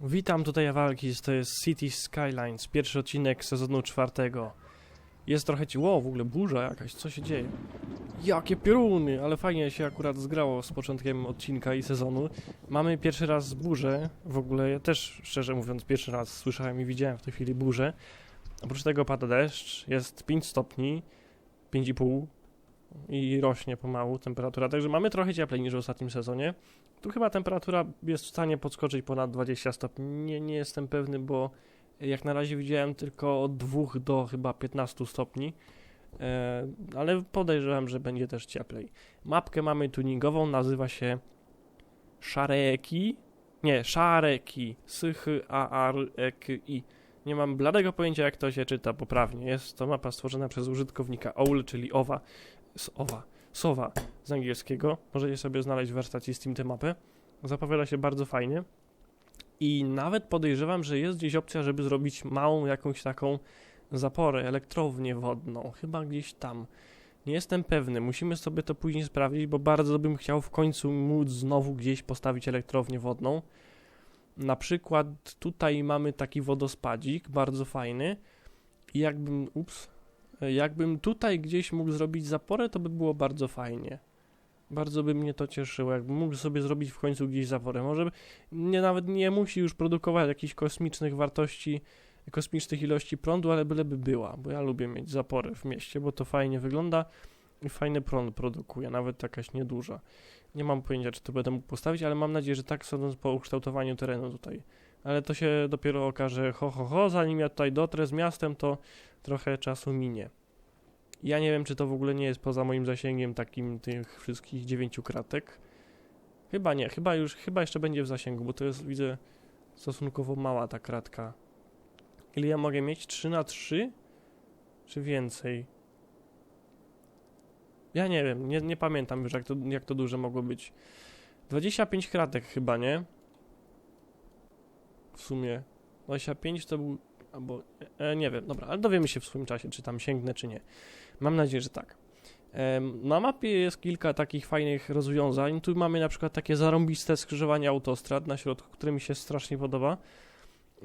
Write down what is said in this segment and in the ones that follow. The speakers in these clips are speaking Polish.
Witam tutaj Walkis, to jest City Skylines, pierwszy odcinek sezonu czwartego. Jest trochę ci... Wow, w ogóle burza jakaś, co się dzieje? Jakie pioruny, ale fajnie się akurat zgrało z początkiem odcinka i sezonu. Mamy pierwszy raz burzę, w ogóle ja też, szczerze mówiąc, pierwszy raz słyszałem i widziałem w tej chwili burzę. Oprócz tego pada deszcz, jest 5 stopni, 5,5 i rośnie pomału temperatura, także mamy trochę cieplej niż w ostatnim sezonie. Tu chyba temperatura jest w stanie podskoczyć ponad 20 stopni. Nie, nie jestem pewny, bo jak na razie widziałem tylko od 2 do chyba 15 stopni. E, ale podejrzewam, że będzie też cieplej. Mapkę mamy tuningową, nazywa się Szareki. Nie, Szareki. Sychy a r e k i Nie mam bladego pojęcia, jak to się czyta poprawnie. Jest to mapa stworzona przez użytkownika OWL, czyli OWA. S OWA. Sowa z angielskiego. Możecie sobie znaleźć w wersacji Steam tę mapę. Zapowiada się bardzo fajnie. I nawet podejrzewam, że jest gdzieś opcja, żeby zrobić małą jakąś taką zaporę, elektrownię wodną. Chyba gdzieś tam. Nie jestem pewny. Musimy sobie to później sprawdzić, bo bardzo bym chciał w końcu móc znowu gdzieś postawić elektrownię wodną. Na przykład tutaj mamy taki wodospadzik, bardzo fajny. I jakbym, ups, jakbym tutaj gdzieś mógł zrobić zaporę, to by było bardzo fajnie. Bardzo by mnie to cieszyło, jakbym mógł sobie zrobić w końcu gdzieś zaporę. Może nie, nawet nie musi już produkować jakichś kosmicznych wartości, kosmicznych ilości prądu, ale byleby była, bo ja lubię mieć zaporę w mieście, bo to fajnie wygląda i fajny prąd produkuje, nawet jakaś nieduża. Nie mam pojęcia, czy to będę mógł postawić, ale mam nadzieję, że tak sądząc po ukształtowaniu terenu tutaj. Ale to się dopiero okaże ho, ho, ho, zanim ja tutaj dotrę z miastem, to trochę czasu minie. Ja nie wiem, czy to w ogóle nie jest poza moim zasięgiem takim tych wszystkich dziewięciu kratek. Chyba nie, chyba już, chyba jeszcze będzie w zasięgu, bo to jest, widzę, stosunkowo mała ta kratka. Ile ja mogę mieć? 3 na 3? Czy więcej? Ja nie wiem, nie, nie pamiętam już jak to, jak to duże mogło być. 25 kratek chyba, nie? W sumie. 25 to był albo e, nie wiem, dobra, ale dowiemy się w swoim czasie, czy tam sięgnę, czy nie. Mam nadzieję, że tak. E, na mapie jest kilka takich fajnych rozwiązań. Tu mamy na przykład takie zarąbiste skrzyżowanie autostrad na środku, które mi się strasznie podoba.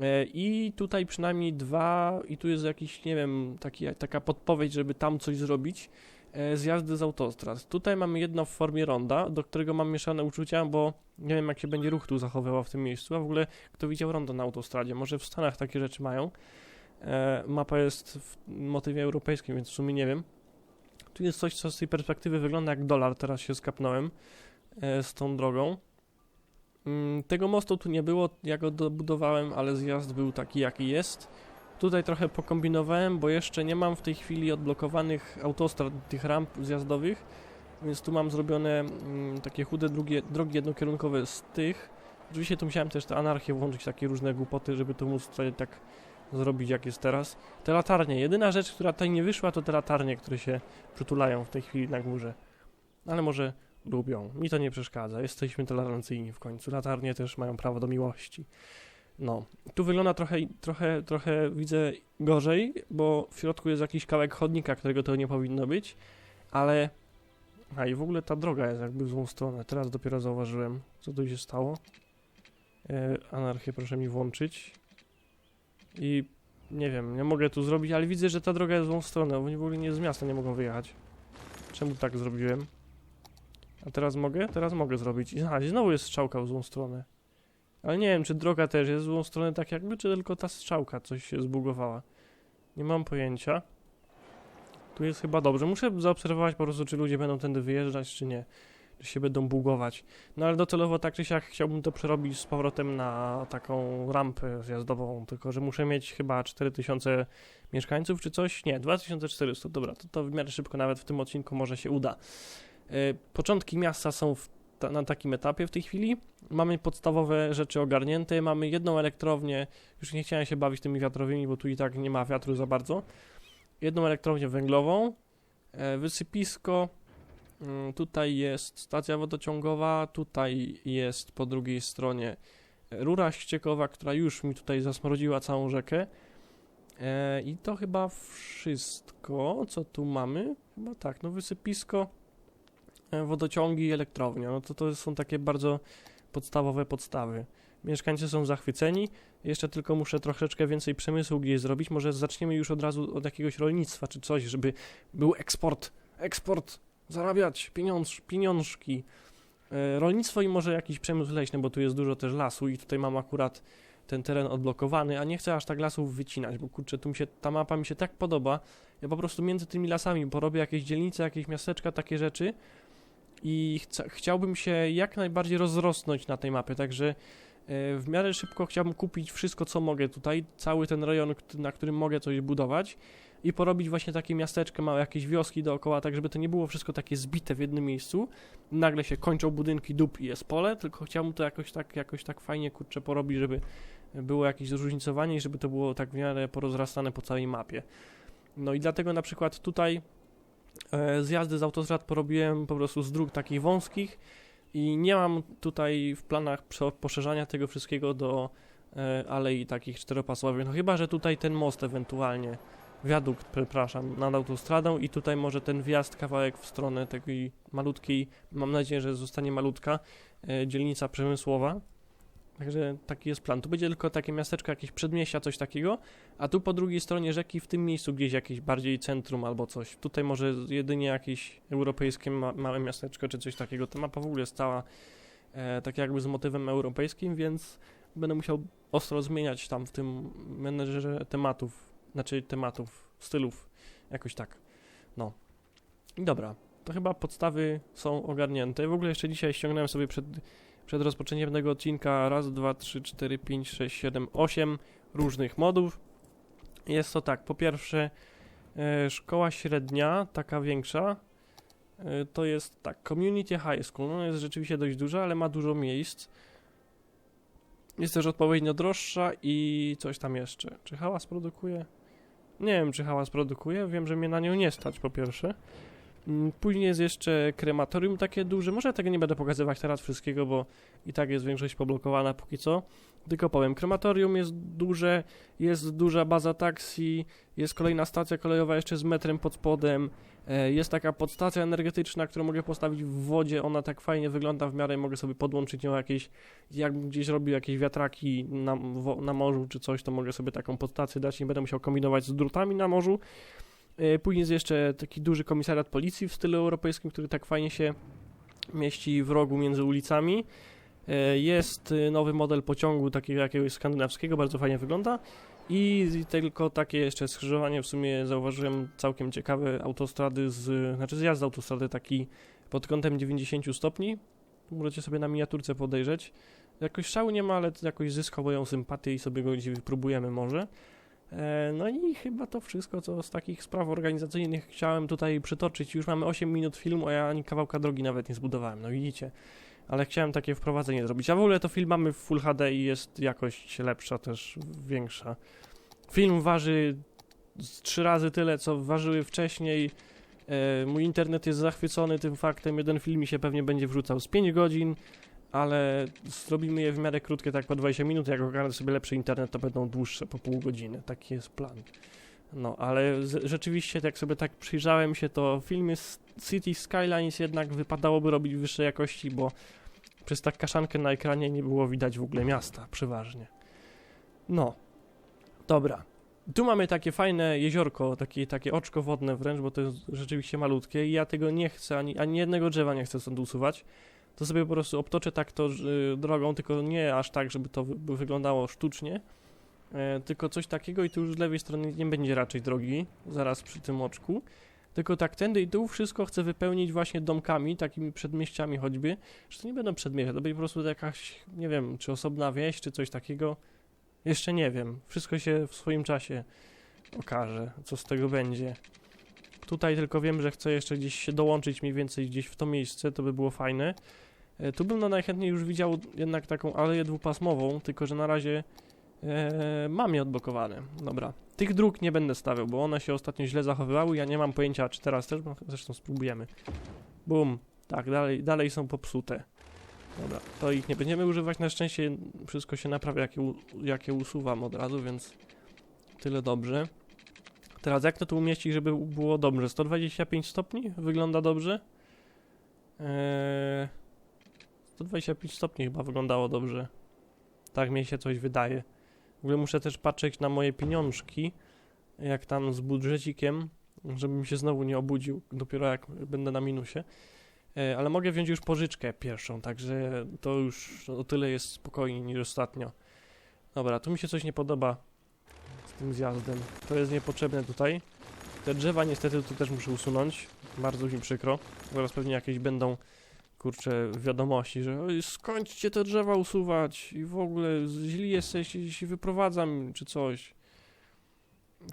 E, I tutaj przynajmniej dwa, i tu jest jakiś, nie wiem, taki, taka podpowiedź, żeby tam coś zrobić. E, zjazdy z autostrad. Tutaj mamy jedno w formie ronda, do którego mam mieszane uczucia, bo nie wiem jak się będzie ruch tu zachowywał w tym miejscu, a w ogóle kto widział rondo na autostradzie, może w Stanach takie rzeczy mają. E, mapa jest w motywie europejskim, więc w sumie nie wiem. Tu jest coś, co z tej perspektywy wygląda jak dolar, teraz się skapnąłem e, z tą drogą. Mm, tego mostu tu nie było, ja go dobudowałem, ale zjazd był taki jaki jest. Tutaj trochę pokombinowałem, bo jeszcze nie mam w tej chwili odblokowanych autostrad, tych ramp zjazdowych, więc tu mam zrobione mm, takie chude drugie, drogi jednokierunkowe z tych. Oczywiście tu musiałem też tę anarchię włączyć, takie różne głupoty, żeby to móc tutaj tak zrobić jak jest teraz. Te latarnie, jedyna rzecz, która tutaj nie wyszła, to te latarnie, które się przytulają w tej chwili na górze. Ale może lubią, mi to nie przeszkadza, jesteśmy tolerancyjni w końcu. Latarnie też mają prawo do miłości. No, tu wygląda trochę, trochę, trochę widzę gorzej, bo w środku jest jakiś kawałek chodnika, którego to nie powinno być, ale... A i w ogóle ta droga jest jakby w złą stronę. Teraz dopiero zauważyłem, co tu się stało. E, anarchię proszę mi włączyć. I nie wiem, nie mogę tu zrobić, ale widzę, że ta droga jest w złą stronę. Oni w ogóle nie z miasta nie mogą wyjechać. Czemu tak zrobiłem? A teraz mogę? Teraz mogę zrobić. Aha, znowu jest strzałka w złą stronę. Ale nie wiem, czy droga też jest w złą stronę tak jakby, czy tylko ta strzałka coś się zbugowała. Nie mam pojęcia. Tu jest chyba dobrze. Muszę zaobserwować po prostu, czy ludzie będą tędy wyjeżdżać, czy nie. Czy się będą bugować. No ale docelowo tak czy siak chciałbym to przerobić z powrotem na taką rampę zjazdową, tylko że muszę mieć chyba 4000 mieszkańców czy coś. Nie, 2400. Dobra, to, to w miarę szybko nawet w tym odcinku może się uda. Yy, początki miasta są w na takim etapie w tej chwili. Mamy podstawowe rzeczy ogarnięte, mamy jedną elektrownię, już nie chciałem się bawić tymi wiatrowymi, bo tu i tak nie ma wiatru za bardzo. Jedną elektrownię węglową, e, wysypisko, mm, tutaj jest stacja wodociągowa, tutaj jest po drugiej stronie rura ściekowa, która już mi tutaj zasmrodziła całą rzekę. E, I to chyba wszystko, co tu mamy. Chyba tak, no wysypisko, wodociągi i elektrownia. No to to są takie bardzo podstawowe podstawy. Mieszkańcy są zachwyceni, jeszcze tylko muszę troszeczkę więcej przemysłu gdzieś zrobić. Może zaczniemy już od razu od jakiegoś rolnictwa czy coś, żeby był eksport, eksport, zarabiać, pieniądz, pieniążki. E, rolnictwo i może jakiś przemysł leśny, bo tu jest dużo też lasu i tutaj mam akurat ten teren odblokowany, a nie chcę aż tak lasów wycinać, bo kurczę, tu mi się, ta mapa mi się tak podoba. Ja po prostu między tymi lasami porobię jakieś dzielnice, jakieś miasteczka, takie rzeczy i chciałbym się jak najbardziej rozrosnąć na tej mapie, także e, w miarę szybko chciałbym kupić wszystko, co mogę tutaj, cały ten rejon, na którym mogę coś budować i porobić właśnie takie miasteczko, małe jakieś wioski dookoła, tak żeby to nie było wszystko takie zbite w jednym miejscu. Nagle się kończą budynki dup i jest pole, tylko chciałbym to jakoś tak, jakoś tak fajnie, kurczę, porobić, żeby było jakieś zróżnicowanie i żeby to było tak w miarę porozrastane po całej mapie. No i dlatego na przykład tutaj zjazdy z autostrad porobiłem po prostu z dróg takich wąskich i nie mam tutaj w planach poszerzania tego wszystkiego do e, alei takich czteropasowych, no chyba, że tutaj ten most ewentualnie, wiadukt, przepraszam, nad autostradą i tutaj może ten wjazd kawałek w stronę takiej malutkiej, mam nadzieję, że zostanie malutka, e, dzielnica przemysłowa, Także taki jest plan. Tu będzie tylko takie miasteczko, jakieś przedmieścia, coś takiego, a tu po drugiej stronie rzeki, w tym miejscu gdzieś jakieś bardziej centrum albo coś. Tutaj może jedynie jakieś europejskie ma małe miasteczko czy coś takiego. Ta mapa w ogóle jest cała e, tak jakby z motywem europejskim, więc będę musiał ostro zmieniać tam w tym menedżerze tematów, znaczy tematów, stylów, jakoś tak. No. I dobra, to chyba podstawy są ogarnięte. W ogóle jeszcze dzisiaj ściągnąłem sobie przed przed rozpoczęciem tego odcinka raz, dwa, trzy, cztery, pięć, sześć, siedem, osiem różnych modów. Jest to tak, po pierwsze e, szkoła średnia, taka większa, e, to jest tak, Community High School, no jest rzeczywiście dość duża, ale ma dużo miejsc. Jest też odpowiednio droższa i coś tam jeszcze. Czy hałas produkuje? Nie wiem, czy hałas produkuje, wiem, że mnie na nią nie stać po pierwsze. Mm, później jest jeszcze krematorium takie duże. Może ja tego nie będę pokazywać teraz wszystkiego, bo i tak jest większość poblokowana póki co. Tylko powiem, krematorium jest duże, jest duża baza taksi, jest kolejna stacja kolejowa jeszcze z metrem pod spodem, e, jest taka podstacja energetyczna, którą mogę postawić w wodzie, ona tak fajnie wygląda w miarę, mogę sobie podłączyć nią jakieś, jak gdzieś robił jakieś wiatraki na, na morzu czy coś, to mogę sobie taką podstację dać, nie będę musiał kombinować z drutami na morzu. E, później jest jeszcze taki duży komisariat policji w stylu europejskim, który tak fajnie się mieści w rogu między ulicami. E, jest e, nowy model pociągu takiego jakiegoś skandynawskiego, bardzo fajnie wygląda. I tylko takie jeszcze skrzyżowanie w sumie zauważyłem całkiem ciekawe autostrady z, znaczy zjazd z autostrady taki pod kątem 90 stopni. Możecie sobie na miniaturce podejrzeć. Jakoś szału nie ma, ale jakoś zyskał moją sympatię i sobie go gdzieś próbujemy może. E, no i chyba to wszystko, co z takich spraw organizacyjnych chciałem tutaj przytoczyć. Już mamy 8 minut filmu, a ja ani kawałka drogi nawet nie zbudowałem, no widzicie. Ale chciałem takie wprowadzenie zrobić. A w ogóle to film mamy w Full HD i jest jakość lepsza, też większa. Film waży trzy razy tyle, co ważyły wcześniej. E, mój internet jest zachwycony tym faktem. Jeden film mi się pewnie będzie wrzucał z 5 godzin ale zrobimy je w miarę krótkie, tak po 20 minut. Jak ogarnę sobie lepszy internet, to będą dłuższe, po pół godziny. Taki jest plan. No, ale z, rzeczywiście, jak sobie tak przyjrzałem się, to filmy z City Skylines jednak wypadałoby robić wyższej jakości, bo przez tak kaszankę na ekranie nie było widać w ogóle miasta, przeważnie. No, dobra. Tu mamy takie fajne jeziorko, takie, takie oczko wodne wręcz, bo to jest rzeczywiście malutkie i ja tego nie chcę, ani, ani jednego drzewa nie chcę stąd usuwać to sobie po prostu obtoczę tak to y, drogą, tylko nie aż tak, żeby to wy wyglądało sztucznie, e, tylko coś takiego i tu już z lewej strony nie będzie raczej drogi, zaraz przy tym oczku, tylko tak tędy i tu wszystko chcę wypełnić właśnie domkami, takimi przedmieściami choćby, że to nie będą przedmieścia, to będzie po prostu jakaś, nie wiem, czy osobna wieś, czy coś takiego, jeszcze nie wiem, wszystko się w swoim czasie okaże, co z tego będzie. Tutaj tylko wiem, że chcę jeszcze gdzieś się dołączyć mniej więcej gdzieś w to miejsce, to by było fajne. E, tu bym no najchętniej już widział jednak taką aleję dwupasmową, tylko że na razie e, mam je odblokowane. Dobra, tych dróg nie będę stawiał, bo one się ostatnio źle zachowywały, ja nie mam pojęcia czy teraz też, bo zresztą spróbujemy. Bum, tak, dalej, dalej są popsute. Dobra, to ich nie będziemy używać, na szczęście wszystko się naprawia, jakie, jakie usuwam od razu, więc tyle dobrze. Teraz jak to tu umieścić, żeby było dobrze? 125 stopni? Wygląda dobrze? Eee, 125 stopni chyba wyglądało dobrze. Tak mi się coś wydaje. W ogóle muszę też patrzeć na moje pieniążki, jak tam z budżecikiem, żebym się znowu nie obudził, dopiero jak będę na minusie. E, ale mogę wziąć już pożyczkę pierwszą, także to już o tyle jest spokojniej niż ostatnio. Dobra, tu mi się coś nie podoba z tym zjazdem. To jest niepotrzebne tutaj. Te drzewa niestety tu też muszę usunąć. Bardzo mi przykro. Zaraz pewnie jakieś będą, kurcze, wiadomości, że "Oj, skończcie te drzewa usuwać i w ogóle źli jesteście, jeśli wyprowadzam czy coś.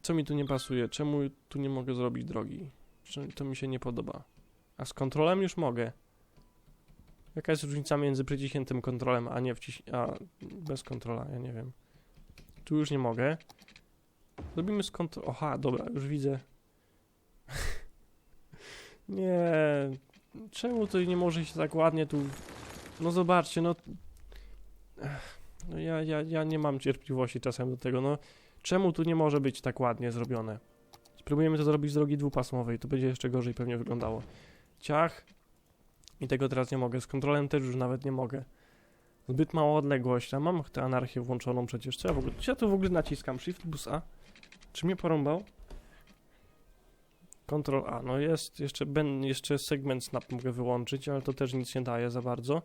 Co mi tu nie pasuje? Czemu tu nie mogę zrobić drogi? To mi się nie podoba. A z kontrolem już mogę. Jaka jest różnica między przyciśniętym kontrolem, a nie wciś... a bez kontrola? Ja nie wiem. Tu już nie mogę. Zrobimy z kontrol... Oha, dobra, już widzę. nie. Czemu to nie może się tak ładnie tu... No zobaczcie, no... No ja, ja, ja nie mam cierpliwości czasem do tego, no. Czemu tu nie może być tak ładnie zrobione? Spróbujemy to zrobić z drogi dwupasmowej, to będzie jeszcze gorzej pewnie wyglądało. Ciach. I tego teraz nie mogę. Z kontrolem też już nawet nie mogę. Zbyt mała odległość, a mam tę anarchię włączoną przecież. Co ja w ogóle... Ja tu w ogóle naciskam? Shift plus A? Czy mnie porąbał? Control A. No jest, jeszcze, ben, jeszcze segment snap mogę wyłączyć, ale to też nic nie daje za bardzo.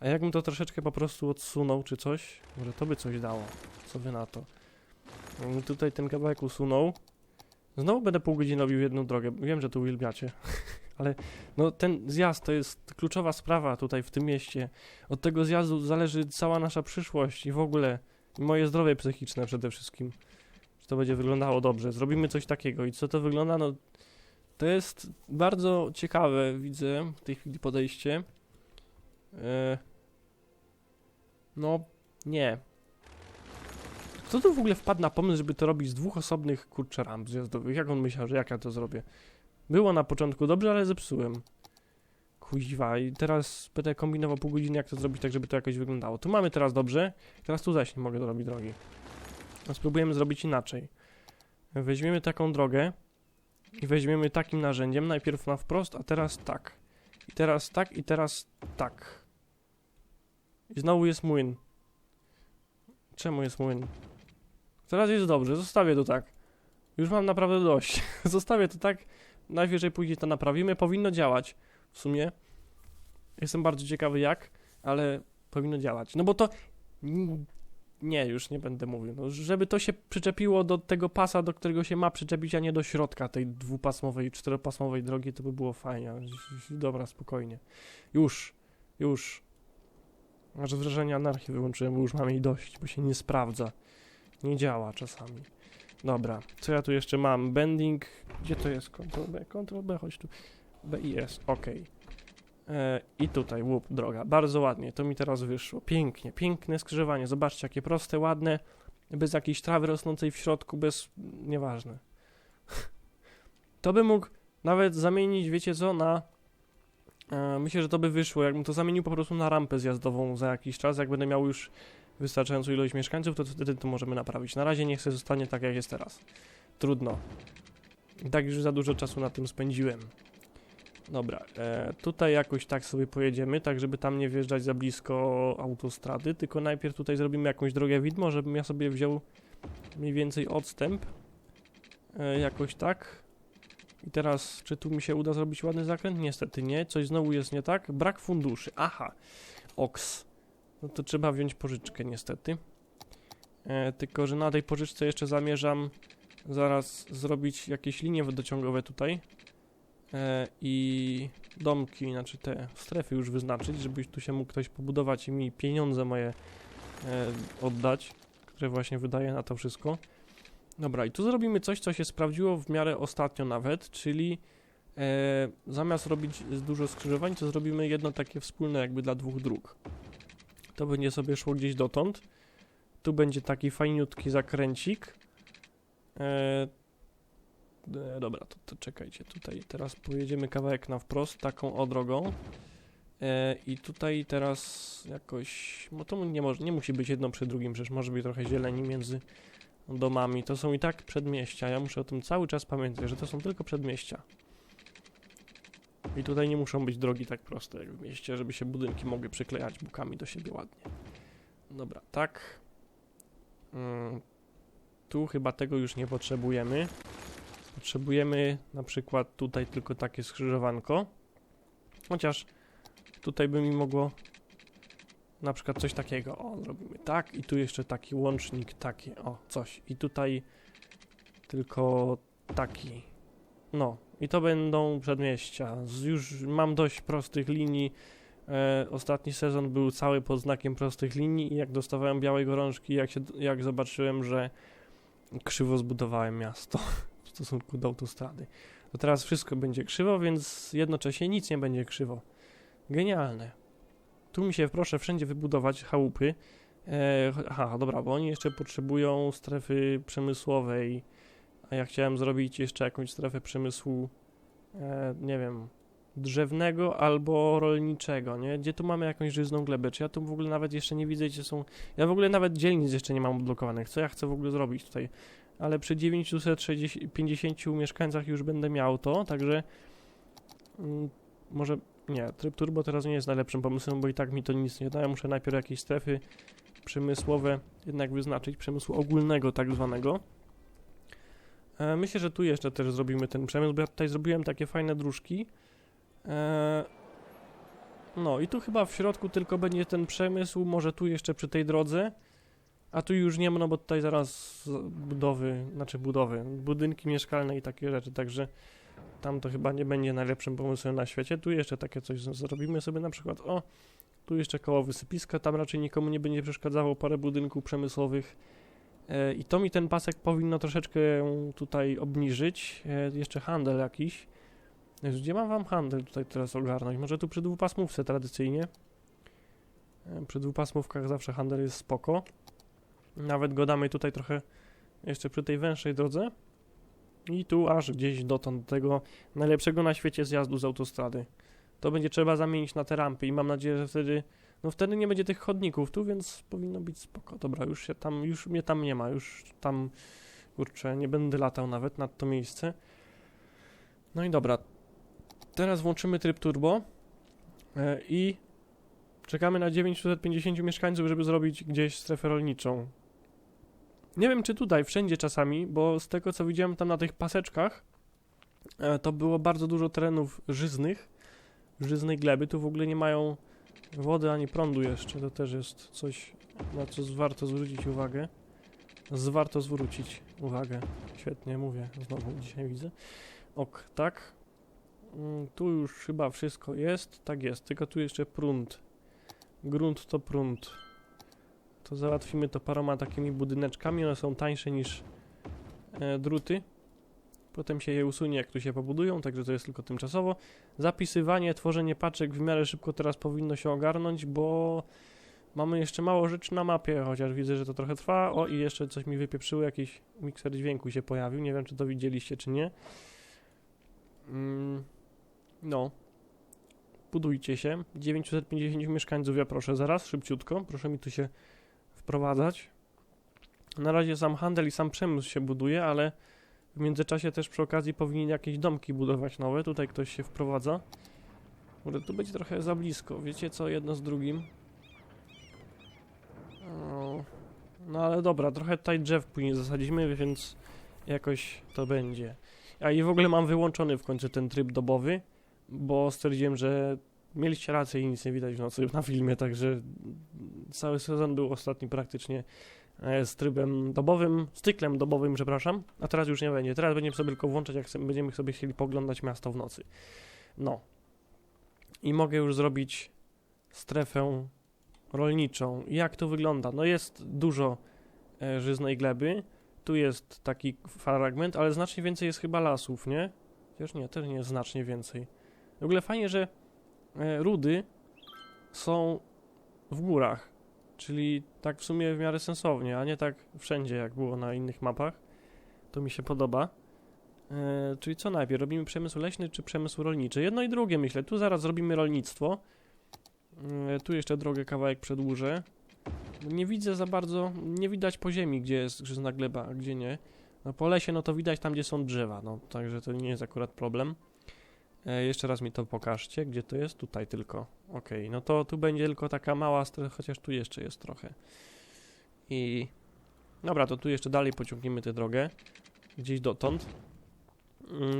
A jakbym to troszeczkę po prostu odsunął czy coś? Może to by coś dało. Co wy na to? Jakbym tutaj ten kawałek usunął. Znowu będę pół godziny robił jedną drogę. Wiem, że to uwielbiacie. Ale no ten zjazd to jest kluczowa sprawa tutaj w tym mieście. Od tego zjazdu zależy cała nasza przyszłość i w ogóle i moje zdrowie psychiczne przede wszystkim. To będzie wyglądało dobrze. Zrobimy coś takiego i co to wygląda? No to jest bardzo ciekawe, widzę w tej chwili podejście. E, no, nie. Kto tu w ogóle wpadł na pomysł, żeby to robić z dwóch osobnych kurczę ramp zjazdowych? Jak on myślał, że jak ja to zrobię? Było na początku dobrze, ale zepsułem. Kuźwa, i teraz będę kombinował pół godziny, jak to zrobić tak, żeby to jakoś wyglądało. Tu mamy teraz dobrze, teraz tu zaś nie mogę zrobić drogi. No, spróbujemy zrobić inaczej. Weźmiemy taką drogę i weźmiemy takim narzędziem, najpierw na wprost, a teraz tak. I teraz tak, i teraz tak. I znowu jest młyn. Czemu jest młyn? Teraz jest dobrze, zostawię to tak. Już mam naprawdę dość. zostawię to tak. Najwyżej później to naprawimy. Powinno działać. W sumie. Jestem bardzo ciekawy jak, ale powinno działać. No bo to... Nie, już nie będę mówił. No, żeby to się przyczepiło do tego pasa, do którego się ma przyczepić, a nie do środka tej dwupasmowej, czteropasmowej drogi, to by było fajnie. Dobra, spokojnie. Już, już. Aż wrażenie anarchii wyłączyłem, bo już mam jej dość, bo się nie sprawdza. Nie działa czasami. Dobra, co ja tu jeszcze mam? Bending. Gdzie to jest? Ctrl B, Ctrl B, chodź tu. B i S, ok. E, I tutaj, łup, droga. Bardzo ładnie, to mi teraz wyszło. Pięknie, piękne skrzyżowanie. Zobaczcie, jakie proste, ładne. Bez jakiejś trawy rosnącej w środku, bez... Nieważne. to by mógł nawet zamienić, wiecie co, na... E, myślę, że to by wyszło, jakbym to zamienił po prostu na rampę zjazdową za jakiś czas, jak będę miał już wystarczającą ilość mieszkańców, to wtedy to możemy naprawić. Na razie niech się zostanie tak, jak jest teraz. Trudno. I tak już za dużo czasu na tym spędziłem. Dobra, e, tutaj jakoś tak sobie pojedziemy, tak żeby tam nie wjeżdżać za blisko autostrady, tylko najpierw tutaj zrobimy jakąś drogę widmo, żebym ja sobie wziął mniej więcej odstęp. E, jakoś tak. I teraz, czy tu mi się uda zrobić ładny zakręt? Niestety nie. Coś znowu jest nie tak. Brak funduszy. Aha. Oks. No to trzeba wziąć pożyczkę niestety. E, tylko, że na tej pożyczce jeszcze zamierzam zaraz zrobić jakieś linie wodociągowe tutaj. E, I domki, znaczy te strefy już wyznaczyć, żeby tu się mógł ktoś pobudować i mi pieniądze moje e, oddać, które właśnie wydaje na to wszystko. Dobra, i tu zrobimy coś, co się sprawdziło w miarę ostatnio nawet, czyli e, zamiast robić dużo skrzyżowań, to zrobimy jedno takie wspólne jakby dla dwóch dróg. To będzie sobie szło gdzieś dotąd. Tu będzie taki fajniutki zakręcik. E, e, dobra, to, to czekajcie. Tutaj teraz pojedziemy kawałek na wprost, taką odrogą. E, I tutaj teraz jakoś. No to nie, może, nie musi być jedno przy drugim, przecież może być trochę zieleni między domami. To są i tak przedmieścia. Ja muszę o tym cały czas pamiętać, że to są tylko przedmieścia. I tutaj nie muszą być drogi tak proste jak w mieście, żeby się budynki mogły przyklejać bukami do siebie ładnie. Dobra, tak. Mm, tu chyba tego już nie potrzebujemy. Potrzebujemy na przykład tutaj tylko takie skrzyżowanko. Chociaż tutaj by mi mogło na przykład coś takiego. O, zrobimy tak i tu jeszcze taki łącznik, taki, o, coś. I tutaj tylko taki. No, i to będą przedmieścia. Już mam dość prostych linii. E, ostatni sezon był cały pod znakiem prostych linii i jak dostawałem białej gorączki, jak, się, jak zobaczyłem, że krzywo zbudowałem miasto stosunku do autostrady. To teraz wszystko będzie krzywo, więc jednocześnie nic nie będzie krzywo. Genialne. Tu mi się proszę wszędzie wybudować chałupy. E, aha, dobra, bo oni jeszcze potrzebują strefy przemysłowej, a ja chciałem zrobić jeszcze jakąś strefę przemysłu, e, nie wiem, drzewnego albo rolniczego, nie? Gdzie tu mamy jakąś żyzną glebę? Czy ja tu w ogóle nawet jeszcze nie widzę, gdzie są... Ja w ogóle nawet dzielnic jeszcze nie mam odblokowanych. Co ja chcę w ogóle zrobić tutaj? Ale przy 950 mieszkańcach już będę miał to, także... Mm, może... Nie, tryb turbo teraz nie jest najlepszym pomysłem, bo i tak mi to nic nie da. Ja muszę najpierw jakieś strefy przemysłowe jednak wyznaczyć, przemysłu ogólnego tak zwanego. E, myślę, że tu jeszcze też zrobimy ten przemysł, bo ja tutaj zrobiłem takie fajne dróżki. E, no i tu chyba w środku tylko będzie ten przemysł, może tu jeszcze przy tej drodze, a tu już nie ma, no bo tutaj zaraz budowy, znaczy budowy, budynki mieszkalne i takie rzeczy, także tam to chyba nie będzie najlepszym pomysłem na świecie. Tu jeszcze takie coś zrobimy sobie na przykład, o, tu jeszcze koło wysypiska, tam raczej nikomu nie będzie przeszkadzało parę budynków przemysłowych. E, I to mi ten pasek powinno troszeczkę tutaj obniżyć. E, jeszcze handel jakiś. Gdzie mam wam handel tutaj teraz ogarnąć? Może tu przy dwupasmówce tradycyjnie. E, Przy dwupasmówkach zawsze handel jest spoko. Nawet go damy tutaj trochę jeszcze przy tej węższej drodze. I tu aż gdzieś dotąd do tego najlepszego na świecie zjazdu z autostrady. To będzie trzeba zamienić na te rampy i mam nadzieję, że wtedy no wtedy nie będzie tych chodników tu, więc powinno być spoko. Dobra, już się tam, już mnie tam nie ma, już tam, kurczę, nie będę latał nawet nad to miejsce. No i dobra, teraz włączymy tryb turbo e, i czekamy na 950 mieszkańców, żeby zrobić gdzieś strefę rolniczą. Nie wiem, czy tutaj, wszędzie czasami, bo z tego, co widziałem tam na tych paseczkach, e, to było bardzo dużo terenów żyznych, żyznej gleby, tu w ogóle nie mają wody ani prądu jeszcze, to też jest coś, na co warto zwrócić uwagę. Warto zwrócić uwagę. Świetnie mówię, znowu dzisiaj widzę. Ok, tak. Mm, Tu już chyba wszystko jest. Tak jest, tylko tu jeszcze prąd. Grunt to prąd. To załatwimy to paroma takimi budyneczkami, one są tańsze niż e, druty. Potem się je usunie, jak tu się pobudują, także to jest tylko tymczasowo. Zapisywanie, tworzenie paczek w miarę szybko teraz powinno się ogarnąć, bo mamy jeszcze mało rzeczy na mapie, chociaż widzę, że to trochę trwa. O, i jeszcze coś mi wypieprzyło, jakiś mikser dźwięku się pojawił. Nie wiem, czy to widzieliście, czy nie. Mm, no. Budujcie się. 950 mieszkańców, ja proszę zaraz, szybciutko. Proszę mi tu się wprowadzać. Na razie sam handel i sam przemysł się buduje, ale w międzyczasie też przy okazji powinien jakieś domki budować nowe. Tutaj ktoś się wprowadza. Może tu będzie trochę za blisko. Wiecie co? Jedno z drugim. No ale dobra, trochę tutaj drzew później zasadzimy, więc jakoś to będzie. A i w ogóle mam wyłączony w końcu ten tryb dobowy, bo stwierdziłem, że mieliście rację i nic nie widać w nocy na filmie, także cały sezon był ostatni praktycznie e, z trybem dobowym, z cyklem dobowym, przepraszam, a teraz już nie będzie. Teraz będziemy sobie tylko włączać, jak będziemy sobie chcieli poglądać miasto w nocy. No. I mogę już zrobić strefę rolniczą. Jak to wygląda? No jest dużo e, żyznej gleby. Tu jest taki fragment, ale znacznie więcej jest chyba lasów, nie? Chociaż nie, też nie jest znacznie więcej. W ogóle fajnie, że rudy są w górach, czyli tak w sumie w miarę sensownie, a nie tak wszędzie, jak było na innych mapach. To mi się podoba. E, czyli co najpierw? Robimy przemysł leśny czy przemysł rolniczy? Jedno i drugie myślę. Tu zaraz zrobimy rolnictwo. E, tu jeszcze drogę kawałek przedłużę. Nie widzę za bardzo, nie widać po ziemi, gdzie jest grzyzna gleba, a gdzie nie. No po lesie, no to widać tam, gdzie są drzewa, no także to nie jest akurat problem. E, jeszcze raz mi to pokażcie, gdzie to jest? Tutaj tylko. Okej, no to tu będzie tylko taka mała strefa, chociaż tu jeszcze jest trochę. I... Dobra, to tu jeszcze dalej pociągniemy tę drogę. Gdzieś dotąd.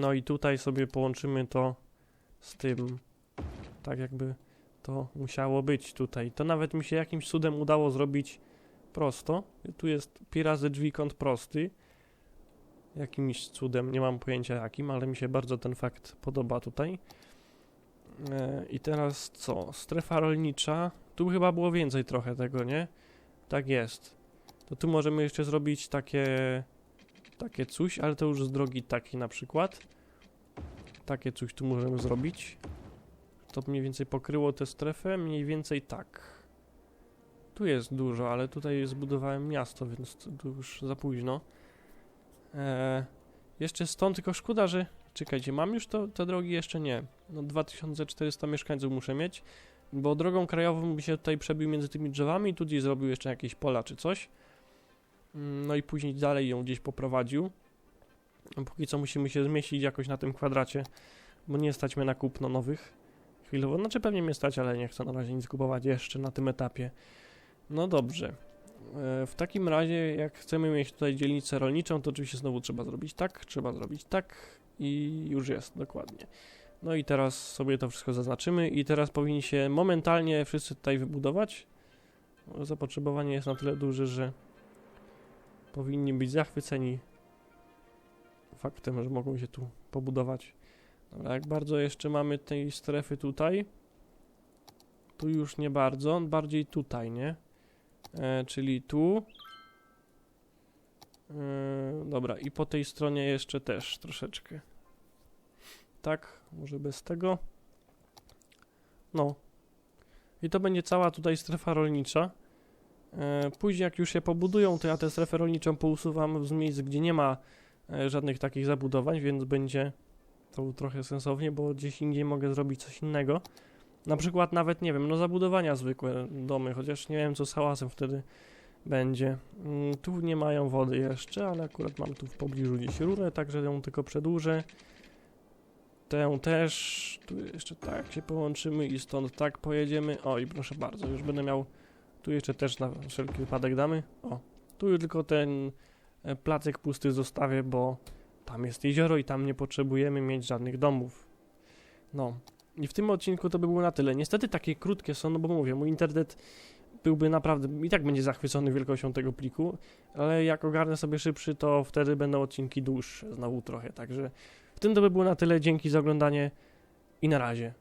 No i tutaj sobie połączymy to z tym, tak jakby to musiało być tutaj. To nawet mi się jakimś cudem udało zrobić prosto. Tu jest pi razy drzwi kąt prosty. Jakimś cudem, nie mam pojęcia jakim, ale mi się bardzo ten fakt podoba tutaj. E, I teraz co? Strefa rolnicza. Tu chyba było więcej trochę tego, nie? Tak jest. To tu możemy jeszcze zrobić takie takie coś, ale to już z drogi takiej na przykład. Takie coś tu możemy zrobić. To mniej więcej pokryło tę strefę, mniej więcej tak. Tu jest dużo, ale tutaj zbudowałem miasto, więc tu już za późno. Eee, jeszcze stąd, tylko szkoda, że... Czekajcie, mam już to, te drogi? Jeszcze nie. No 2400 mieszkańców muszę mieć, bo drogą krajową by się tutaj przebił między tymi drzewami tu gdzieś zrobił jeszcze jakieś pola czy coś. Mm, No i później dalej ją gdzieś poprowadził. No, Póki co musimy się zmieścić jakoś na tym kwadracie, bo nie stać mnie na kupno nowych. Chwilowo, znaczy pewnie mnie stać, ale nie chcę na razie nic kupować jeszcze na tym etapie. No dobrze. E, W takim razie, jak chcemy mieć tutaj dzielnicę rolniczą, to oczywiście znowu trzeba zrobić tak, trzeba zrobić tak i już jest, dokładnie. No i teraz sobie to wszystko zaznaczymy i teraz powinni się momentalnie wszyscy tutaj wybudować. Zapotrzebowanie jest na tyle duże, że powinni być zachwyceni faktem, że mogą się tu pobudować. Dobra, jak bardzo jeszcze mamy tej strefy tutaj? Tu już nie bardzo, bardziej tutaj, nie? E, czyli tu. E, dobra, i po tej stronie jeszcze też troszeczkę. Tak, może bez tego. No. I to będzie cała tutaj strefa rolnicza. E, Później jak już się pobudują, to ja tę strefę rolniczą pousuwam z miejsc, gdzie nie ma żadnych takich zabudowań, więc będzie to trochę sensownie, bo gdzieś indziej mogę zrobić coś innego. Na przykład nawet, nie wiem, no zabudowania zwykłe domy, chociaż nie wiem co z hałasem wtedy będzie. Mm, Tu nie mają wody jeszcze, ale akurat mam tu w pobliżu gdzieś rurę, także ją tylko przedłużę. Tę też, tu jeszcze tak się połączymy i stąd tak pojedziemy. O i proszę bardzo, już będę miał tu jeszcze też na wszelki wypadek damy. O, tu już tylko ten e, placek pusty zostawię, bo tam jest jezioro i tam nie potrzebujemy mieć żadnych domów. No. I w tym odcinku to by było na tyle. Niestety takie krótkie są, no bo mówię, mój internet byłby naprawdę, i tak będzie zachwycony wielkością tego pliku, ale jak ogarnę sobie szybszy, to wtedy będą odcinki dłuższe, znowu trochę, także w tym to by było na tyle. Dzięki za oglądanie i na razie.